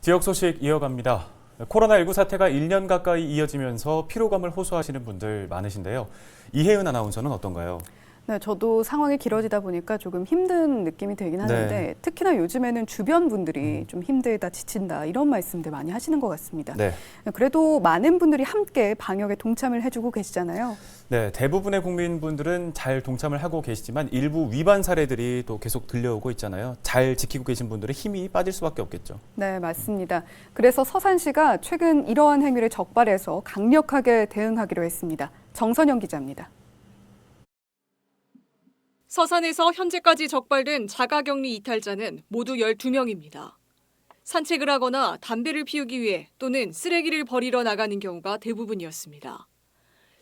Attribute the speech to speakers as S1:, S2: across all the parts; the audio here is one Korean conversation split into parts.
S1: 지역 소식 이어갑니다. 코로나19 사태가 1년 가까이 이어지면서 피로감을 호소하시는 분들 많으신데요. 이혜은 아나운서는 어떤가요?
S2: 네, 저도 상황이 길어지다 보니까 조금 힘든 느낌이 들긴 하는데 특히나 요즘에는 주변 분들이 좀 힘들다, 지친다 이런 말씀들 많이 하시는 것 같습니다.
S1: 네.
S2: 그래도 많은 분들이 함께 방역에 동참을 해주고 계시잖아요.
S1: 네, 대부분의 국민분들은 잘 동참을 하고 계시지만 일부 위반 사례들이 또 계속 들려오고 있잖아요. 잘 지키고 계신 분들은 힘이 빠질 수밖에 없겠죠.
S2: 네, 맞습니다. 그래서 서산시가 최근 이러한 행위를 적발해서 강력하게 대응하기로 했습니다. 정선영 기자입니다.
S3: 서산에서 현재까지 적발된 자가격리 이탈자는 모두 12명입니다. 산책을 하거나 담배를 피우기 위해 또는 쓰레기를 버리러 나가는 경우가 대부분이었습니다.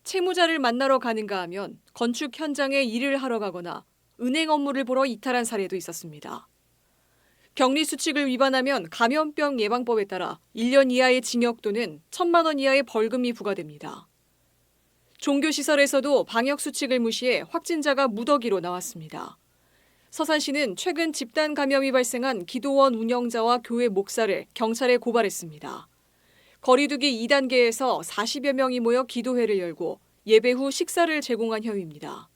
S3: 채무자를 만나러 가는가 하면 건축 현장에 일을 하러 가거나 은행 업무를 보러 이탈한 사례도 있었습니다. 격리 수칙을 위반하면 감염병 예방법에 따라 1년 이하의 징역 또는 1천만 원 이하의 벌금이 부과됩니다. 종교시설에서도 방역 수칙을 무시해 확진자가 무더기로 나왔습니다. 서산시는 최근 집단 감염이 발생한 기도원 운영자와 교회 목사를 경찰에 고발했습니다. 거리두기 2단계에서 40여 명이 모여 기도회를 열고 예배 후 식사를 제공한 혐의입니다.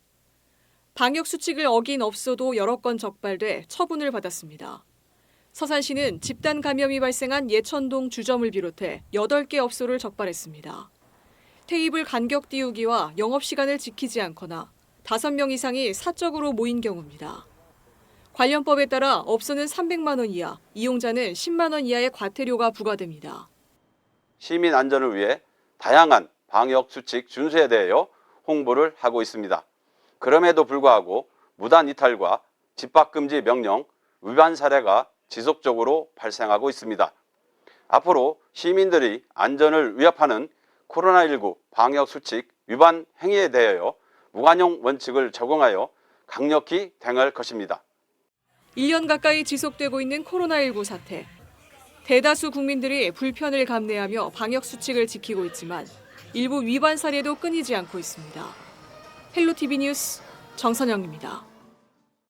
S3: 방역 수칙을 어긴 업소도 여러 건 적발돼 처분을 받았습니다. 서산시는 집단 감염이 발생한 예천동 주점을 비롯해 8개 업소를 적발했습니다. 테이블 간격 띄우기와 영업시간을 지키지 않거나 5명 이상이 사적으로 모인 경우입니다. 관련법에 따라 업소는 300만 원 이하, 이용자는 10만 원 이하의 과태료가 부과됩니다.
S4: 시민 안전을 위해 다양한 방역 수칙 준수에 대하여 홍보를 하고 있습니다. 그럼에도 불구하고 무단 이탈과 집합 금지 명령 위반 사례가 지속적으로 발생하고 있습니다. 앞으로 시민들이 안전을 위협하는 코로나19 방역 수칙 위반 행위에 대하여 무관용 원칙을 적용하여 강력히 대응할 것입니다.
S3: 1년 가까이 지속되고 있는 코로나19 사태. 대다수 국민들이 불편을 감내하며 방역 수칙을 지키고 있지만 일부 위반 사례도 끊이지 않고 있습니다. 헬로티비 뉴스 정선영입니다.